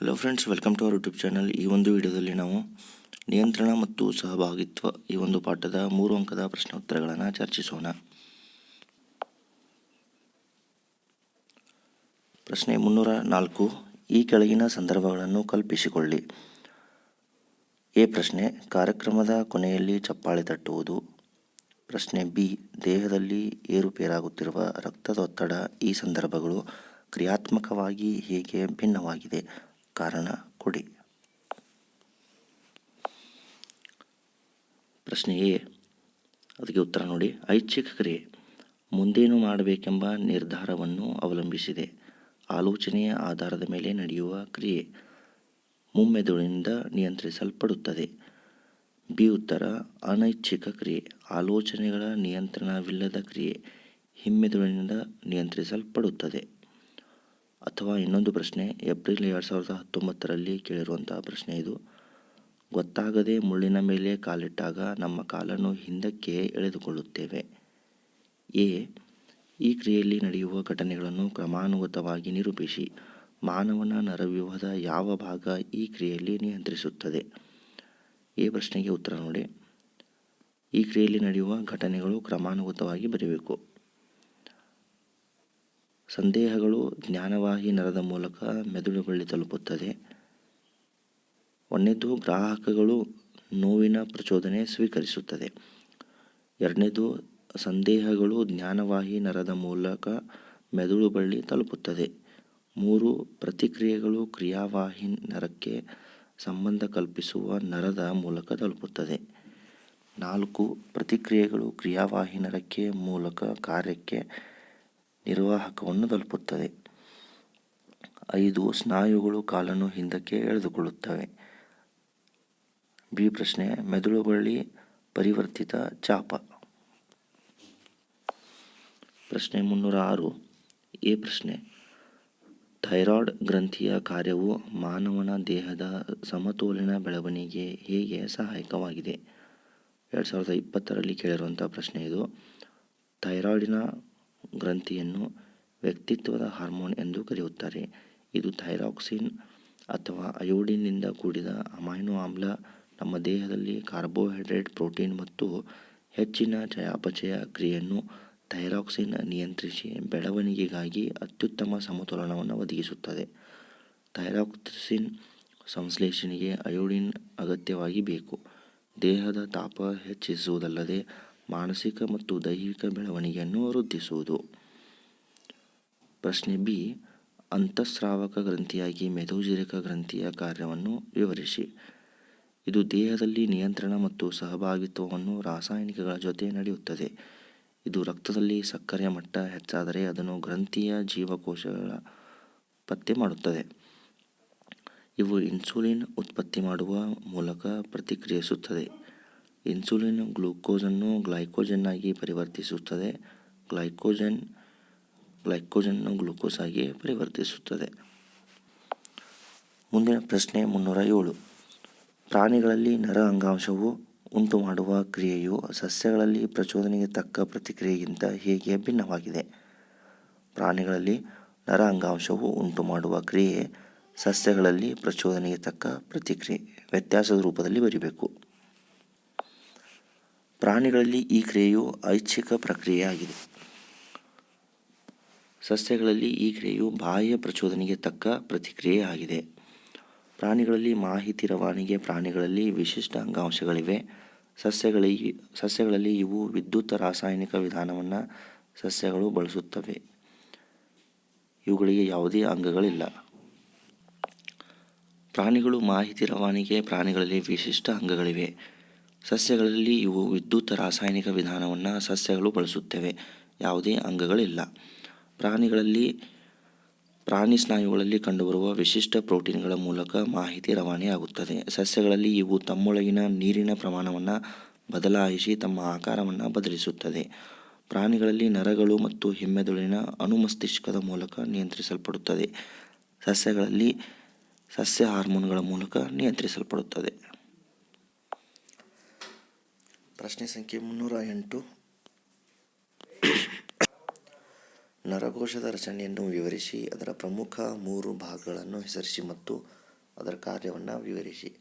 Hello friends welcome to our YouTube channel ಈ ಒಂದು ವಿಡಿಯೋದಲ್ಲಿ ನಾವು ನಿಯಂತ್ರಣ ಮತ್ತು ಸಹಭಾಗಿತ್ವ ಈ ಒಂದು ಪಾಠದ ಮೂರು ಅಂಕದ ಪ್ರಶ್ನೋತ್ತರಗಳನ್ನು ಚರ್ಚಿಸೋಣ. ಪ್ರಶ್ನೆ ಮುನ್ನೂರ ನಾಲ್ಕು. ಈ ಕೆಳಗಿನ ಸಂದರ್ಭಗಳನ್ನು ಕಲ್ಪಿಸಿಕೊಳ್ಳಿ. ಎ ಪ್ರಶ್ನೆ, ಕಾರ್ಯಕ್ರಮದ ಕೊನೆಯಲ್ಲಿ ಚಪ್ಪಾಳೆ ತಟ್ಟುವುದು. ಪ್ರಶ್ನೆ ಬಿ, ದೇಹದಲ್ಲಿ ಏರುಪೇರಾಗುತ್ತಿರುವ ರಕ್ತದೊತ್ತಡ ಈ ಸಂದರ್ಭಗಳು ಕ್ರಿಯಾತ್ಮಕವಾಗಿ ಹೇಗೆ ಭಿನ್ನವಾಗಿದೆ? ಕಾರಣ ಕೊಡಿ. ಪ್ರಶ್ನೆ ಎ ಅದಕ್ಕೆ ಉತ್ತರ ನೋಡಿ. ಐಚ್ಛಿಕ ಕ್ರಿಯೆ ಮುಂದೇನು ಮಾಡಬೇಕೆಂಬ ನಿರ್ಧಾರವನ್ನು ಅವಲಂಬಿಸಿದೆ. ಆಲೋಚನೆಯ ಆಧಾರದ ಮೇಲೆ ನಡೆಯುವ ಕ್ರಿಯೆ ಮುಮ್ಮೆದುಳಿನಿಂದ ನಿಯಂತ್ರಿಸಲ್ಪಡುತ್ತದೆ. ಬಿ ಉತ್ತರ, ಅನೈಚ್ಛಿಕ ಕ್ರಿಯೆ. ಆಲೋಚನೆಗಳ ನಿಯಂತ್ರಣವಿಲ್ಲದ ಕ್ರಿಯೆ ಹಿಮ್ಮೆದುಳಿನಿಂದ ನಿಯಂತ್ರಿಸಲ್ಪಡುತ್ತದೆ. ಅಥವಾ ಇನ್ನೊಂದು ಪ್ರಶ್ನೆ ಏಪ್ರಿಲ್ ಎರಡು ಸಾವಿರದ ಹತ್ತೊಂಬತ್ತರಲ್ಲಿ ಕೇಳಿರುವಂತಹ ಪ್ರಶ್ನೆ ಇದು. ಗೊತ್ತಾಗದೆ ಮುಳ್ಳಿನ ಮೇಲೆ ಕಾಲಿಟ್ಟಾಗ ನಮ್ಮ ಕಾಲನ್ನು ಹಿಂದಕ್ಕೆ ಎಳೆದುಕೊಳ್ಳುತ್ತೇವೆ. ಎ. ಈ ಕ್ರಿಯೆಯಲ್ಲಿ ನಡೆಯುವ ಘಟನೆಗಳನ್ನು ಕ್ರಮಾನುಗತವಾಗಿ ನಿರೂಪಿಸಿ, ಮಾನವನ ನರವ್ಯೂಹದ ಯಾವ ಭಾಗ ಈ ಕ್ರಿಯೆಯಲ್ಲಿ ನಿಯಂತ್ರಿಸುತ್ತದೆ? ಈ ಪ್ರಶ್ನೆಗೆ ಉತ್ತರ ನೋಡಿ. ಈ ಕ್ರಿಯೆಯಲ್ಲಿ ನಡೆಯುವ ಘಟನೆಗಳು ಕ್ರಮಾನುಗತವಾಗಿ ಬರೀಬೇಕು. ಸಂದೇಹಗಳು ಜ್ಞಾನವಾಹಿ ನರದ ಮೂಲಕ ಮೆದುಳು ತಲುಪುತ್ತದೆ. ಒಂದನೇದು, ಗ್ರಾಹಕಗಳು ನೋವಿನ ಪ್ರಚೋದನೆ ಸ್ವೀಕರಿಸುತ್ತದೆ. ಎರಡನೇದು, ಸಂದೇಹಗಳು ಜ್ಞಾನವಾಹಿ ನರದ ಮೂಲಕ ಮೆದುಳು ಬಳ್ಳಿ ತಲುಪುತ್ತದೆ. ಮೂರು, ಪ್ರತಿಕ್ರಿಯೆಗಳು ಕ್ರಿಯಾವಾಹಿ ನರಕ್ಕೆ ಸಂಬಂಧ ಕಲ್ಪಿಸುವ ನರದ ಮೂಲಕ ತಲುಪುತ್ತದೆ. ನಾಲ್ಕು, ಪ್ರತಿಕ್ರಿಯೆಗಳು ಕ್ರಿಯಾವಾಹಿ ನರಕ್ಕೆ ಮೂಲಕ ಕಾರ್ಯಕ್ಕೆ ನಿರ್ವಾಹಕವನ್ನು ತಲುಪುತ್ತದೆ. ಐದು ಸ್ನಾಯುಗಳು ಕಾಲನ್ನು ಹಿಂದಕ್ಕೆ ಎಳೆದುಕೊಳ್ಳುತ್ತವೆ. ಬಿ ಪ್ರಶ್ನೆ, ಮೆದುಳು ಬಳ್ಳಿ ಪರಿವರ್ತಿತ ಚಾಪ. ಪ್ರಶ್ನೆ ಮುನ್ನೂರ ಆರು ಎ ಪ್ರಶ್ನೆ, ಥೈರಾಯ್ಡ್ ಗ್ರಂಥಿಯ ಕಾರ್ಯವು ಮಾನವನ ದೇಹದ ಸಮತೋಲನ ಬೆಳವಣಿಗೆ ಹೇಗೆ ಸಹಾಯಕವಾಗಿದೆ? ಎರಡು ಸಾವಿರದ ಇಪ್ಪತ್ತರಲ್ಲಿ ಕೇಳಿರುವಂಥ ಪ್ರಶ್ನೆ ಇದು. ಥೈರಾಯ್ಡಿನ ಗ್ರಂಥಿಯನ್ನು ವ್ಯಕ್ತಿತ್ವದ ಹಾರ್ಮೋನ್ ಎಂದು ಕರೆಯುತ್ತಾರೆ. ಇದು ಥೈರಾಕ್ಸಿನ್ ಅಥವಾ ಅಯೋಡಿನ್ನಿಂದ ಕೂಡಿದ ಅಮೈನೋ ಆಮ್ಲ ನಮ್ಮ ದೇಹದಲ್ಲಿ ಕಾರ್ಬೋಹೈಡ್ರೇಟ್, ಪ್ರೋಟೀನ್ ಮತ್ತು ಹೆಚ್ಚಿನ ಚಯಾಪಚಯ ಕ್ರಿಯೆಯನ್ನು ಥೈರಾಕ್ಸಿನ್ ನಿಯಂತ್ರಿಸಿ ಬೆಳವಣಿಗೆಗಾಗಿ ಅತ್ಯುತ್ತಮ ಸಮತೋಲನವನ್ನು ಒದಗಿಸುತ್ತದೆ. ಥೈರಾಕ್ಸಿನ್ ಸಂಶ್ಲೇಷಣೆಗೆ ಅಯೋಡಿನ್ ಅಗತ್ಯವಾಗಿ ಬೇಕು. ದೇಹದ ತಾಪ ಹೆಚ್ಚಿಸುವುದಲ್ಲದೆ ಮಾನಸಿಕ ಮತ್ತು ದೈಹಿಕ ಬೆಳವಣಿಗೆಯನ್ನು ವೃದ್ಧಿಸುವುದು. ಪ್ರಶ್ನೆ ಬಿ, ಅಂತಃಸ್ರಾವಕ ಗ್ರಂಥಿಯಾಗಿ ಮೆದುಜೀರಕ ಗ್ರಂಥಿಯ ಕಾರ್ಯವನ್ನು ವಿವರಿಸಿ. ಇದು ದೇಹದಲ್ಲಿ ನಿಯಂತ್ರಣ ಮತ್ತು ಸಹಭಾಗಿತ್ವವನ್ನು ರಾಸಾಯನಿಕಗಳ ಜೊತೆ ನಡೆಯುತ್ತದೆ. ಇದು ರಕ್ತದಲ್ಲಿ ಸಕ್ಕರೆಯ ಮಟ್ಟ ಹೆಚ್ಚಾದರೆ ಅದನ್ನು ಗ್ರಂಥಿಯ ಜೀವಕೋಶಗಳ ಪತ್ತೆ ಮಾಡುತ್ತದೆ. ಇವು ಇನ್ಸುಲಿನ್ ಉತ್ಪತ್ತಿ ಮಾಡುವ ಮೂಲಕ ಪ್ರತಿಕ್ರಿಯಿಸುತ್ತದೆ. ಇನ್ಸುಲಿನ್, ಗ್ಲೂಕೋಸನ್ನು ಗ್ಲೈಕೋಜನ್ ಆಗಿ ಪರಿವರ್ತಿಸುತ್ತದೆ. ಗ್ಲೈಕೋಜನ್, ಗ್ಲೈಕೋಜನ್ನು ಗ್ಲೂಕೋಸ್ ಆಗಿ ಪರಿವರ್ತಿಸುತ್ತದೆ. ಮುಂದಿನ ಪ್ರಶ್ನೆ ಮುನ್ನೂರ ಏಳು. ಪ್ರಾಣಿಗಳಲ್ಲಿ ನರ ಅಂಗಾಂಶವು ಉಂಟು ಮಾಡುವ ಕ್ರಿಯೆಯು ಸಸ್ಯಗಳಲ್ಲಿ ಪ್ರಚೋದನೆಗೆ ತಕ್ಕ ಪ್ರತಿಕ್ರಿಯೆಗಿಂತ ಹೇಗೆ ಭಿನ್ನವಾಗಿದೆ? ಪ್ರಾಣಿಗಳಲ್ಲಿ ನರ ಅಂಗಾಂಶವು ಉಂಟು ಮಾಡುವ ಕ್ರಿಯೆ ಸಸ್ಯಗಳಲ್ಲಿ ಪ್ರಚೋದನೆಗೆ ತಕ್ಕ ಪ್ರತಿಕ್ರಿಯೆ ವ್ಯತ್ಯಾಸದ ರೂಪದಲ್ಲಿ ಬರೀಬೇಕು. ಪ್ರಾಣಿಗಳಲ್ಲಿ ಈ ಕ್ರಿಯೆಯು ಐಚ್ಛಿಕ ಪ್ರಕ್ರಿಯೆಯಾಗಿದೆ. ಸಸ್ಯಗಳಲ್ಲಿ ಈ ಕ್ರಿಯೆಯು ಬಾಹ್ಯ ಪ್ರಚೋದನೆಗೆ ತಕ್ಕ ಪ್ರತಿಕ್ರಿಯೆ ಆಗಿದೆ ಪ್ರಾಣಿಗಳಲ್ಲಿ ಮಾಹಿತಿ ರವಾನೆಗೆ ಪ್ರಾಣಿಗಳಲ್ಲಿ ವಿಶಿಷ್ಟ ಅಂಗಾಂಶಗಳಿವೆ. ಸಸ್ಯಗಳಿಗೆ ಸಸ್ಯಗಳಲ್ಲಿ ಇವು ವಿದ್ಯುತ್ ರಾಸಾಯನಿಕ ವಿಧಾನವನ್ನು ಸಸ್ಯಗಳು ಬಳಸುತ್ತವೆ. ಇವುಗಳಿಗೆ ಯಾವುದೇ ಅಂಗಗಳಿಲ್ಲ. ಪ್ರಾಣಿಗಳು ಮಾಹಿತಿ ರವಾನೆಗೆ ಪ್ರಾಣಿಗಳಲ್ಲಿ ವಿಶಿಷ್ಟ ಅಂಗಗಳಿವೆ. ಸಸ್ಯಗಳಲ್ಲಿ ಇವು ವಿದ್ಯುತ್ ರಾಸಾಯನಿಕ ವಿಧಾನವನ್ನು ಸಸ್ಯಗಳು ಬಳಸುತ್ತವೆ. ಯಾವುದೇ ಅಂಗಗಳಿಲ್ಲ. ಪ್ರಾಣಿಗಳಲ್ಲಿ, ಪ್ರಾಣಿ ಸ್ನಾಯುಗಳಲ್ಲಿ ಕಂಡುಬರುವ ವಿಶಿಷ್ಟ ಪ್ರೋಟೀನ್ಗಳ ಮೂಲಕ ಮಾಹಿತಿ ರವಾನೆಯಾಗುತ್ತದೆ. ಸಸ್ಯಗಳಲ್ಲಿ ಇವು ತಮ್ಮೊಳಗಿನ ನೀರಿನ ಪ್ರಮಾಣವನ್ನು ಬದಲಾಯಿಸಿ ತಮ್ಮ ಆಕಾರವನ್ನು ಬದಲಿಸುತ್ತದೆ. ಪ್ರಾಣಿಗಳಲ್ಲಿ ನರಗಳು ಮತ್ತು ಹಿಮ್ಮೆದುಳಿನ ಅನುಮಸ್ತಿಷ್ಕದ ಮೂಲಕ ನಿಯಂತ್ರಿಸಲ್ಪಡುತ್ತದೆ. ಸಸ್ಯಗಳಲ್ಲಿ ಸಸ್ಯ ಹಾರ್ಮೋನ್ಗಳ ಮೂಲಕ ನಿಯಂತ್ರಿಸಲ್ಪಡುತ್ತದೆ. ಪ್ರಶ್ನೆ ಸಂಖ್ಯೆ ಮುನ್ನೂರ ಎಂಟು. ನರಕೋಶದ ರಚನೆಯನ್ನು ವಿವರಿಸಿ, ಅದರ ಪ್ರಮುಖ ಮೂರು ಭಾಗಗಳನ್ನು ಹೆಸರಿಸಿ ಮತ್ತು ಅದರ ಕಾರ್ಯವನ್ನು ವಿವರಿಸಿ.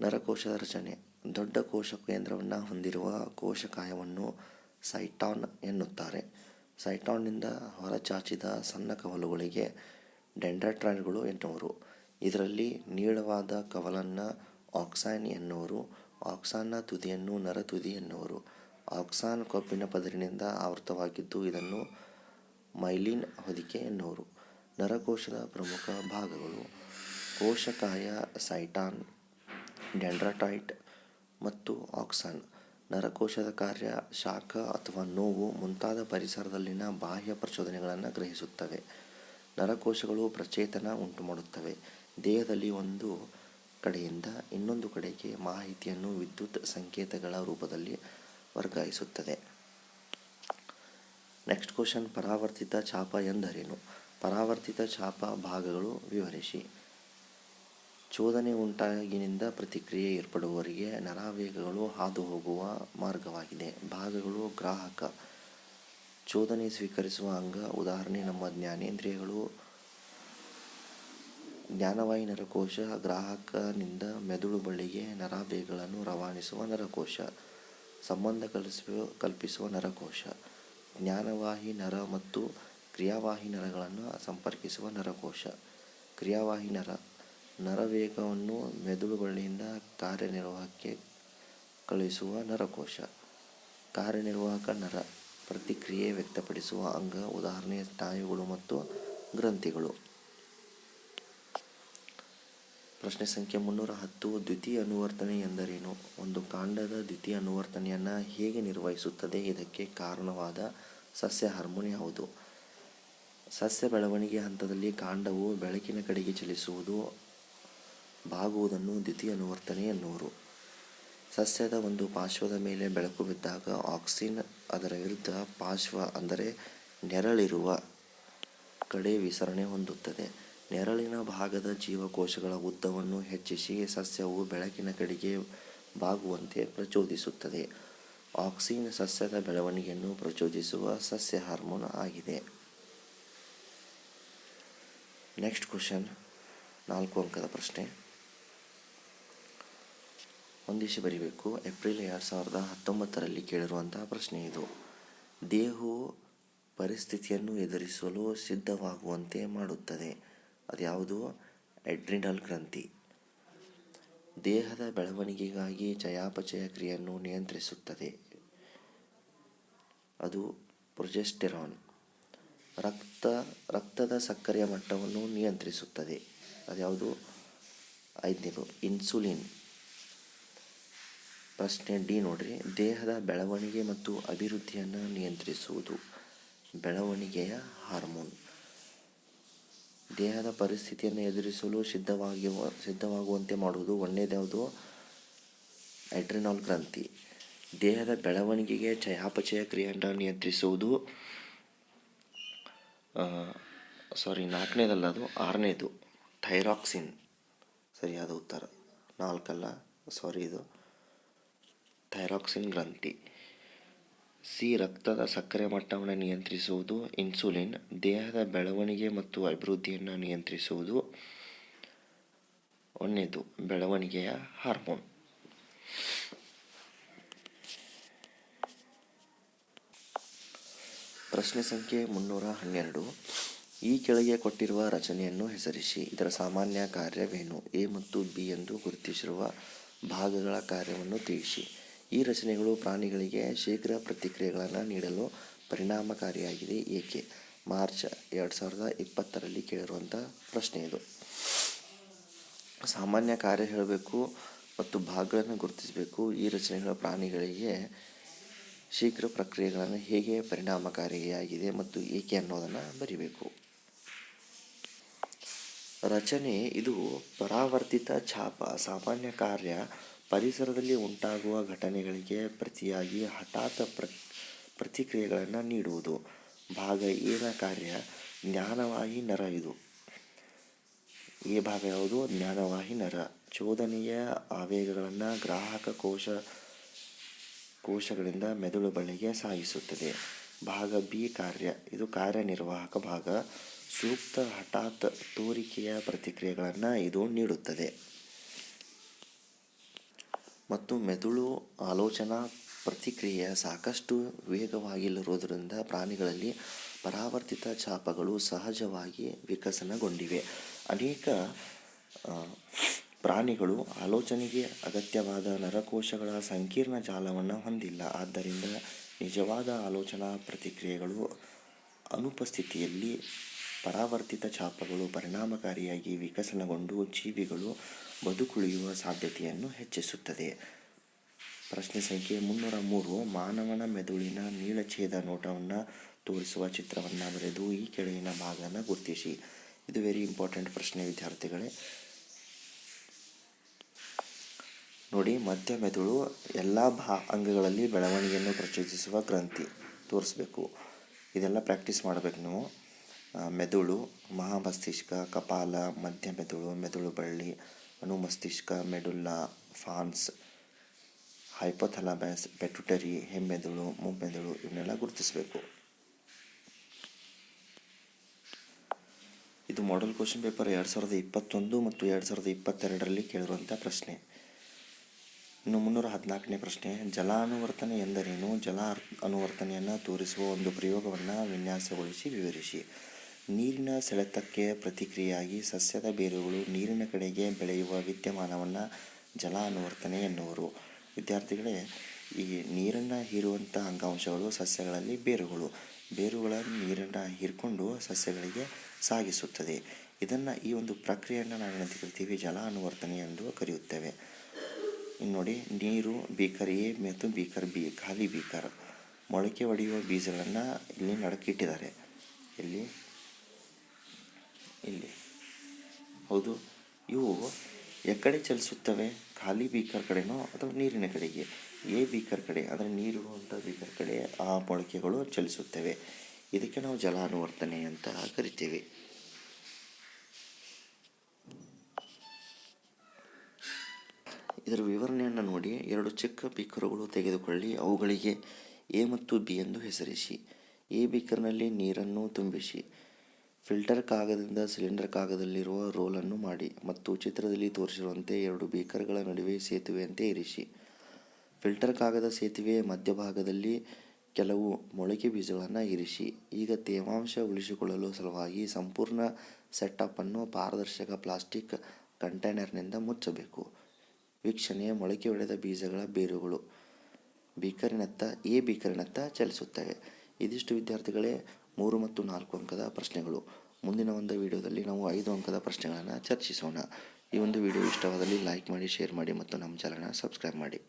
ನರಕೋಶದ ರಚನೆ, ದೊಡ್ಡ ಕೋಶ ಕೇಂದ್ರವನ್ನು ಹೊಂದಿರುವ ಕೋಶಕಾಯವನ್ನು ಸೈಟಾನ್ ಎನ್ನುತ್ತಾರೆ. ಸೈಟಾನ್ನಿಂದ ಹೊರಚಾಚಿದ ಸಣ್ಣ ಕವಲುಗಳಿಗೆ ಡೆಂಡ್ರಾಟ್ರಾನ್ಗಳು ಎನ್ನುವರು. ಇದರಲ್ಲಿ ನೀಳವಾದ ಕವಲನ್ನು ಆಕ್ಸೈನ್ ಎನ್ನುವರು. ಆಕ್ಸಾನ್ನ ತುದಿಯನ್ನು ನರತುದಿ ಎನ್ನುವರು ಆಕ್ಸಾನ್ ಕೊಬ್ಬಿನ ಪದರಿನಿಂದ ಆವೃತವಾಗಿದ್ದು ಇದನ್ನು ಮೈಲಿನ್ ಹೊದಿಕೆ ಎನ್ನುವರು. ನರಕೋಶದ ಪ್ರಮುಖ ಭಾಗಗಳು ಕೋಶಕಾಯ, ಸೈಟಾನ್, ಡೆಂಡ್ರಟೈಟ್ ಮತ್ತು ಆಕ್ಸಾನ್. ನರಕೋಶದ ಕಾರ್ಯ ಶಾಖ ಅಥವಾ ನೋವು ಮುಂತಾದ ಪರಿಸರದಲ್ಲಿನ ಬಾಹ್ಯ ಪ್ರಚೋದನೆಗಳನ್ನು ಗ್ರಹಿಸುತ್ತವೆ. ನರಕೋಶಗಳು ಪ್ರಚೇತನ ಉಂಟುಮಾಡುತ್ತವೆ. ದೇಹದಲ್ಲಿ ಒಂದು ಕಡೆಯಿಂದ ಇನ್ನೊಂದು ಕಡೆಗೆ ಮಾಹಿತಿಯನ್ನು ವಿದ್ಯುತ್ ಸಂಕೇತಗಳ ರೂಪದಲ್ಲಿ ವರ್ಗಾಯಿಸುತ್ತದೆ. ನೆಕ್ಸ್ಟ್ ಕ್ವಶನ್ ಪರಾವರ್ತಿತ ಚಾಪ ಎಂದರೇನು? ಪರಾವರ್ತಿತ ಚಾಪ ಭಾಗಗಳು ವಿವರಿಸಿ. ಚೋದನೆ ಉಂಟಾಗಿನಿಂದ ಪ್ರತಿಕ್ರಿಯೆ ಏರ್ಪಡುವವರಿಗೆ ನರಾವೇಗಗಳು ಹಾದು ಹೋಗುವ ಮಾರ್ಗವಾಗಿದೆ. ಭಾಗಗಳು ಗ್ರಾಹಕ. ಚೋದನೆ ಸ್ವೀಕರಿಸುವ ಅಂಗ, ಉದಾಹರಣೆ, ನಮ್ಮ ಜ್ಞಾನೇಂದ್ರಿಯಗಳು ಜ್ಞಾನವಾಹಿ ನರಕೋಶ ಗ್ರಾಹಕನಿಂದ ಮೆದುಳು ಬಳ್ಳಿಗೆ ನರಾಬೆಗಳನ್ನು ರವಾನಿಸುವ ನರಕೋಶ, ಸಂಬಂಧ ಕಲಿಸುವ, ಕಲ್ಪಿಸುವ ನರಕೋಶ ಜ್ಞಾನವಾಹಿ ನರ ಮತ್ತು ಕ್ರಿಯಾವಾಹಿ ನರಗಳನ್ನು ಸಂಪರ್ಕಿಸುವ ನರಕೋಶ. ಕ್ರಿಯಾವಾಹಿ ನರ ನರವೇಗವನ್ನು ಮೆದುಳು ಬಳ್ಳಿಯಿಂದ ಕಾರ್ಯನಿರ್ವಾಹಕ್ಕೆ ಕಳುಹಿಸುವ ನರಕೋಶ. ಕಾರ್ಯನಿರ್ವಾಹಕ ನರ, ಪ್ರತಿಕ್ರಿಯೆ ವ್ಯಕ್ತಪಡಿಸುವ ಅಂಗ, ಉದಾಹರಣೆ, ಸ್ನಾಯುಗಳು ಮತ್ತು ಗ್ರಂಥಿಗಳು. ಪ್ರಶ್ನೆ ಸಂಖ್ಯೆ ಮುನ್ನೂರ ಹತ್ತು, ದ್ವಿತೀಯ ಅನುವರ್ತನೆ ಎಂದರೇನು? ಒಂದು ಕಾಂಡದ ದ್ವಿತೀಯ ಅನುವರ್ತನೆಯನ್ನು ಹೇಗೆ ನಿರ್ವಹಿಸುತ್ತದೆ? ಇದಕ್ಕೆ ಕಾರಣವಾದ ಸಸ್ಯ ಹಾರ್ಮೋನ್ ಯಾವುದು? ಸಸ್ಯ ಬೆಳವಣಿಗೆ ಹಂತದಲ್ಲಿ ಕಾಂಡವು ಬೆಳಕಿನ ಕಡೆಗೆ ಚಲಿಸುವುದು ಬಾಗುವುದನ್ನು ದ್ವಿತೀಯ ಅನುವರ್ತನೆ ಎನ್ನುವರು. ಸಸ್ಯದ ಒಂದು ಪಾರ್ಶ್ವದ ಮೇಲೆ ಬೆಳಕು ಬಿದ್ದಾಗ ಆಕ್ಸಿನ್, ಅದರ ವಿರುದ್ಧ ಪಾರ್ಶ್ವ ಅಂದರೆ ನೆರಳಿರುವ ಕಡೆ ವಿಸರಣೆ ಹೊಂದುತ್ತದೆ. ನೆರಳಿನ ಭಾಗದ ಜೀವಕೋಶಗಳ ಉದ್ದವನ್ನು ಹೆಚ್ಚಿಸಿ ಸಸ್ಯವು ಬೆಳಕಿನ ಕಡೆಗೆ ಬಾಗುವಂತೆ ಪ್ರಚೋದಿಸುತ್ತದೆ. ಆಕ್ಸಿನ್ ಸಸ್ಯದ ಬೆಳವಣಿಗೆಯನ್ನು ಪ್ರಚೋದಿಸುವ ಸಸ್ಯ ಹಾರ್ಮೋನ್ ಆಗಿದೆ. ನೆಕ್ಸ್ಟ್ ಕ್ವಶನ್, ನಾಲ್ಕು ಅಂಕದ ಪ್ರಶ್ನೆ. ಒಂದಿಷ್ಟು ಬರೀಬೇಕು. ಏಪ್ರಿಲ್ ಎರಡು ಸಾವಿರದ ಹತ್ತೊಂಬತ್ತರಲ್ಲಿ ಕೇಳಿರುವಂತಹ ಪ್ರಶ್ನೆ ಇದು. ದೇಹವು ಪರಿಸ್ಥಿತಿಯನ್ನು ಎದುರಿಸಲು ಸಿದ್ಧವಾಗುವಂತೆ ಮಾಡುತ್ತದೆ. ಅದ್ಯಾವುದು ಎಡ್ರಿನಲ್ ಗ್ರಂಥಿ. ದೇಹದ ಬೆಳವಣಿಗೆಗಾಗಿ ಚಯಾಪಚಯ ಕ್ರಿಯೆಯನ್ನು ನಿಯಂತ್ರಿಸುತ್ತದೆ. ಅದು ಪ್ರೊಜೆಸ್ಟೆರಾನ್. ರಕ್ತ, ರಕ್ತದ ಸಕ್ಕರೆಯ ಮಟ್ಟವನ್ನು ನಿಯಂತ್ರಿಸುತ್ತದೆ. ಅದ್ಯಾವುದು? ಐದನೇದು, ಇನ್ಸುಲಿನ್. ಪ್ರಶ್ನೆ ಡಿ ನೋಡ್ರಿ. ದೇಹದ ಬೆಳವಣಿಗೆ ಮತ್ತು ಅಭಿವೃದ್ಧಿಯನ್ನು ನಿಯಂತ್ರಿಸುವುದು ಬೆಳವಣಿಗೆಯ ಹಾರ್ಮೋನ್. ದೇಹದ ಪರಿಸ್ಥಿತಿಯನ್ನು ಎದುರಿಸಲು ಸಿದ್ಧವಾಗಿ ಸಿದ್ಧವಾಗುವಂತೆ ಮಾಡುವುದು ಒಳ್ಳೆಯದ್ಯಾವುದು ಅಡ್ರಿನಾಲ್ ಗ್ರಂಥಿ. ದೇಹದ ಬೆಳವಣಿಗೆಗೆ ಚಯಾಪಚಯ ಕ್ರಿಯೆಯನ್ನು ನಿಯಂತ್ರಿಸುವುದು ಸಾರಿ ನಾಲ್ಕನೇದಲ್ಲ ಅದು? ಆರನೇದು, ಥೈರಾಕ್ಸಿನ್. ಸರಿಯಾದ ಉತ್ತರ. ನಾಲ್ಕಲ್ಲ ಸಾರಿ ಇದು. ಥೈರಾಕ್ಸಿನ್ ಗ್ರಂಥಿ. ಸಿ ರಕ್ತದ ಸಕ್ಕರೆ ಮಟ್ಟವನ್ನು ನಿಯಂತ್ರಿಸುವುದು, ಇನ್ಸುಲಿನ್, ದೇಹದ ಬೆಳವಣಿಗೆ ಮತ್ತು ಅಭಿವೃದ್ಧಿಯನ್ನು ನಿಯಂತ್ರಿಸುವುದು. ಒಂದನೇದು ಬೆಳವಣಿಗೆಯ ಹಾರ್ಮೋನ್. ಪ್ರಶ್ನೆ ಸಂಖ್ಯೆ ಮುನ್ನೂರ ಹನ್ನೆರಡು. ಈ ಕೆಳಗೆ ಕೊಟ್ಟಿರುವ ರಚನೆಯನ್ನು ಹೆಸರಿಸಿ. ಇದರ ಸಾಮಾನ್ಯ ಕಾರ್ಯವೇನು? ಎ ಮತ್ತು ಬಿ ಎಂದು ಗುರುತಿಸಿರುವ ಭಾಗಗಳ ಕಾರ್ಯವನ್ನು ತಿಳಿಸಿ. ಈ ರಚನೆಗಳು ಪ್ರಾಣಿಗಳಿಗೆ ಶೀಘ್ರ ಪ್ರತಿಕ್ರಿಯೆಗಳನ್ನು ನೀಡಲು ಪರಿಣಾಮಕಾರಿಯಾಗಿದೆ. ಏಕೆ? ಮಾರ್ಚ್ ಎರಡು ಸಾವಿರದ ಇಪ್ಪತ್ತರಲ್ಲಿ ಕೇಳಿರುವಂಥ ಪ್ರಶ್ನೆ ಇದು. ಸಾಮಾನ್ಯ ಕಾರ್ಯ ಹೇಳಬೇಕು ಮತ್ತು ಭಾಗಗಳನ್ನು ಗುರುತಿಸಬೇಕು. ಈ ರಚನೆಗಳ ಪ್ರಾಣಿಗಳಿಗೆ ಶೀಘ್ರ ಪ್ರಕ್ರಿಯೆಗಳನ್ನು ಹೇಗೆ ಪರಿಣಾಮಕಾರಿಯಾಗಿದೆ ಮತ್ತು ಏಕೆ ಅನ್ನೋದನ್ನು ಬರಿಬೇಕು. ರಚನೆ ಇದು ಪರಾವರ್ತಿತ ಛಾಪ, ಸಾಮಾನ್ಯ ಕಾರ್ಯ ಪರಿಸರದಲ್ಲಿ ಉಂಟಾಗುವ ಘಟನೆಗಳಿಗೆ ಪ್ರತಿಯಾಗಿ ಹಠಾತ್ ಪ್ರ, ಪ್ರತಿಕ್ರಿಯೆಗಳನ್ನು ನೀಡುವುದು. ಭಾಗ ಏನ ಕಾರ್ಯ, ಜ್ಞಾನವಾಹಿ ನರ ಇದು. ಈ ಭಾಗ ಯಾವುದು? ಜ್ಞಾನವಾಹಿ ನರ. ಚೋದನೆಯ ಆವೇಗಗಳನ್ನು ಗ್ರಾಹಕ ಕೋಶ, ಕೋಶಗಳಿಂದ ಮೆದುಳು ಬಳಿಗೆ ಸಾಗಿಸುತ್ತದೆ. ಭಾಗ ಬಿ ಕಾರ್ಯ. ಇದು ಕಾರ್ಯನಿರ್ವಾಹಕ ಭಾಗ. ಸೂಕ್ತ ಹಠಾತ್ ತೋರಿಕೆಯ ಪ್ರತಿಕ್ರಿಯೆಗಳನ್ನು ಇದು ನೀಡುತ್ತದೆ. ಮತ್ತು ಮೆದುಳು ಆಲೋಚನಾ ಪ್ರತಿಕ್ರಿಯೆ ಸಾಕಷ್ಟು ವೇಗವಾಗಿಲ್ಲಿರುವುದರಿಂದ ಪ್ರಾಣಿಗಳಲ್ಲಿ ಪರಾವರ್ತಿತ ಛಾಪಗಳು ಸಹಜವಾಗಿ ವಿಕಸನಗೊಂಡಿವೆ. ಅನೇಕ ಪ್ರಾಣಿಗಳು ಆಲೋಚನೆಗೆ ಅಗತ್ಯವಾದ ನರಕೋಶಗಳ ಸಂಕೀರ್ಣ ಜಾಲವನ್ನು ಹೊಂದಿಲ್ಲ. ಆದ್ದರಿಂದ ನಿಜವಾದ ಆಲೋಚನಾ ಪ್ರತಿಕ್ರಿಯೆಗಳು ಅನುಪಸ್ಥಿತಿಯಲ್ಲಿ ಪರಾವರ್ತಿತ ಛಾಪಗಳು ಪರಿಣಾಮಕಾರಿಯಾಗಿ ವಿಕಸನಗೊಂಡು ಜೀವಿಗಳು ಬದುಕುಳಿಯುವ ಸಾಧ್ಯತೆಯನ್ನು ಹೆಚ್ಚಿಸುತ್ತದೆ. ಪ್ರಶ್ನೆ ಸಂಖ್ಯೆ ಮುನ್ನೂರ ಮೂರು, ಮಾನವನ ಮೆದುಳಿನ ನೀಳಛೇದ ನೋಟವನ್ನು ತೋರಿಸುವ ಚಿತ್ರವನ್ನು ಬರೆದು ಈ ಕೆಳಗಿನ ಭಾಗನ ಗುರುತಿಸಿ. ಇದು ವೆರಿ ಇಂಪಾರ್ಟೆಂಟ್ ಪ್ರಶ್ನೆ ವಿದ್ಯಾರ್ಥಿಗಳೇ. ನೋಡಿ, ಮಧ್ಯ ಮೆದುಳು ಎಲ್ಲ ಭಾ ಅಂಗಗಳಲ್ಲಿ ಬೆಳವಣಿಗೆಯನ್ನು ಪ್ರಚೋದಿಸುವ ಗ್ರಂಥಿ ತೋರಿಸ್ಬೇಕು. ಇದೆಲ್ಲ ಪ್ರಾಕ್ಟೀಸ್ ಮಾಡಬೇಕು ನೀವು. ಮೆದುಳು, ಮಹಾಮಸ್ತಿಷ್ಕ, ಕಪಾಲ, ಮಧ್ಯ ಮೆದುಳು ಮೆದುಳು ಬಳ್ಳಿ ಅನುಮಸ್ತಿಷ್ಕ ಮೆಡುಲ್ಲಾ ಫಾನ್ಸ್ ಹೈಪೊಥಲಾಬ್ಯಾಸ್ ಪೆಟುಟರಿ ಹೆಮ್ಮೆದುಳು, ಮುಮ್ಮೆದುಳು ಇವನ್ನೆಲ್ಲ ಗುರುತಿಸಬೇಕು. ಇದು ಮಾಡೆಲ್ ಕ್ವಶನ್ ಪೇಪರ್ ಎರಡು ಸಾವಿರದ ಇಪ್ಪತ್ತೊಂದು ಮತ್ತು ಎರಡು ಸಾವಿರದ ಇಪ್ಪತ್ತೆರಡರಲ್ಲಿ ಕೇಳಿರುವಂಥ ಪ್ರಶ್ನೆ. ಇನ್ನು ಮುನ್ನೂರ ಹದಿನಾಲ್ಕನೇ ಪ್ರಶ್ನೆ, ಜಲ ಅನುವರ್ತನೆ ಎಂದರೇನು? ಜಲ ಅನುವರ್ತನೆಯನ್ನು ತೋರಿಸುವ ಒಂದು ಪ್ರಯೋಗವನ್ನು ವಿನ್ಯಾಸಗೊಳಿಸಿ ವಿವರಿಸಿ. ನೀರಿನ ಸೆಳೆತಕ್ಕೆ ಪ್ರತಿಕ್ರಿಯೆಯಾಗಿ ಸಸ್ಯದ ಬೇರುಗಳು ನೀರಿನ ಕಡೆಗೆ ಬೆಳೆಯುವ ವಿದ್ಯಮಾನವನ್ನು ಜಲ ಅನುವರ್ತನೆ ಎನ್ನುವರು. ವಿದ್ಯಾರ್ಥಿಗಳೇ, ಈ ನೀರನ್ನು ಹೀರುವಂಥ ಅಂಗಾಂಶಗಳು ಸಸ್ಯಗಳಲ್ಲಿ ಬೇರುಗಳು. ಬೇರುಗಳ ನೀರನ್ನು ಹೀರಿಕೊಂಡು ಸಸ್ಯಗಳಿಗೆ ಸಾಗಿಸುತ್ತದೆ. ಇದನ್ನು ಈ ಒಂದು ಪ್ರಕ್ರಿಯೆಯನ್ನು ನಾವೇನಂತ ಕರಿತೀವಿ? ಜಲ ಅನುವರ್ತನೆ ಎಂದು ಕರೆಯುತ್ತೇವೆ. ಇನ್ನು ನೋಡಿ, ನೀರು ಬೀಕರ್ ಎ ಮತ್ತು ಬೀಕರ್ ಬಿ, ಖಾಲಿ ಬೀಕರ್ ಮೊಳಕೆ ಒಡೆಯುವ ಬೀಜಗಳನ್ನು ಇಲ್ಲಿ ನಡಕ್ಕಿಟ್ಟಿದ್ದಾರೆ ಇಲ್ಲಿ ಇಲ್ಲಿ. ಹೌದು, ಇವು ಎಕ್ಕಡೆ ಚಲಿಸುತ್ತವೆ, ಖಾಲಿ ಬೀಕರ್ ಕಡೆನೋ ಅಥವಾ ನೀರಿನ ಕಡೆಗೆ? ಎ ಬೀಕರ್ ಕಡೆ, ಅಂದರೆ ನೀರಿರುವಂಥ ಬೀಕರ್ ಕಡೆ ಆ ಮೊಳಕೆಗಳು ಚಲಿಸುತ್ತವೆ. ಇದಕ್ಕೆ ನಾವು ಜಲ ಅನುವರ್ತನೆ ಅಂತ ಕರಿತೀವಿ. ಇದರ ವಿವರಣೆಯನ್ನು ನೋಡಿ ಎರಡು ಚಿಕ್ಕ ಬೀಕರುಗಳು ತೆಗೆದುಕೊಳ್ಳಿ. ಅವುಗಳಿಗೆ ಎ ಮತ್ತು ಬಿ ಎಂದು ಹೆಸರಿಸಿ. ಎ ಬೀಕರ್ನಲ್ಲಿ ನೀರನ್ನು ತುಂಬಿಸಿ. ಫಿಲ್ಟರ್ ಕಾಗದದಿಂದ ಸಿಲಿಂಡರ್ ಕಾಗದಲ್ಲಿರುವ ರೋಲನ್ನು ಮಾಡಿ ಮತ್ತು ಚಿತ್ರದಲ್ಲಿ ತೋರಿಸಿರುವಂತೆ ಎರಡು ಬೀಕರ್ಗಳ ನಡುವೆ ಸೇತುವೆಯಂತೆ ಇರಿಸಿ. ಫಿಲ್ಟರ್ ಕಾಗದ ಸೇತುವೆಯ ಮಧ್ಯಭಾಗದಲ್ಲಿ ಕೆಲವು ಮೊಳಕೆ ಬೀಜಗಳನ್ನು ಇರಿಸಿ. ಈಗ ತೇವಾಂಶ ಉಳಿಸಿಕೊಳ್ಳಲು ಸಲುವಾಗಿ ಸಂಪೂರ್ಣ ಸೆಟಪ್ಪನ್ನು ಪಾರದರ್ಶಕ ಪ್ಲಾಸ್ಟಿಕ್ ಕಂಟೈನರ್ನಿಂದ ಮುಚ್ಚಬೇಕು. ವೀಕ್ಷಣೆಯ ಮೊಳಕೆ ಒಡೆದ ಬೀಜಗಳ ಬೇರುಗಳು. ಬೀಕರಿನತ್ತ ಎ ಬೀಕರಿನತ್ತ ಚಲಿಸುತ್ತವೆ. ಇದಿಷ್ಟು ವಿದ್ಯಾರ್ಥಿಗಳೇ ಮೂರು ಮತ್ತು ನಾಲ್ಕು ಅಂಕದ ಪ್ರಶ್ನೆಗಳು. ಮುಂದಿನ ಒಂದು ವಿಡಿಯೋದಲ್ಲಿ ನಾವು ಐದು ಅಂಕದ ಪ್ರಶ್ನೆಗಳನ್ನು ಚರ್ಚಿಸೋಣ. ಈ ಒಂದು ವಿಡಿಯೋ ಇಷ್ಟವಾದಲ್ಲಿ ಲೈಕ್ ಮಾಡಿ ಶೇರ್ ಮಾಡಿ ಮತ್ತು ನಮ್ಮ ಚಾನಲ್ನ ಸಬ್ಸ್ಕ್ರೈಬ್ ಮಾಡಿ.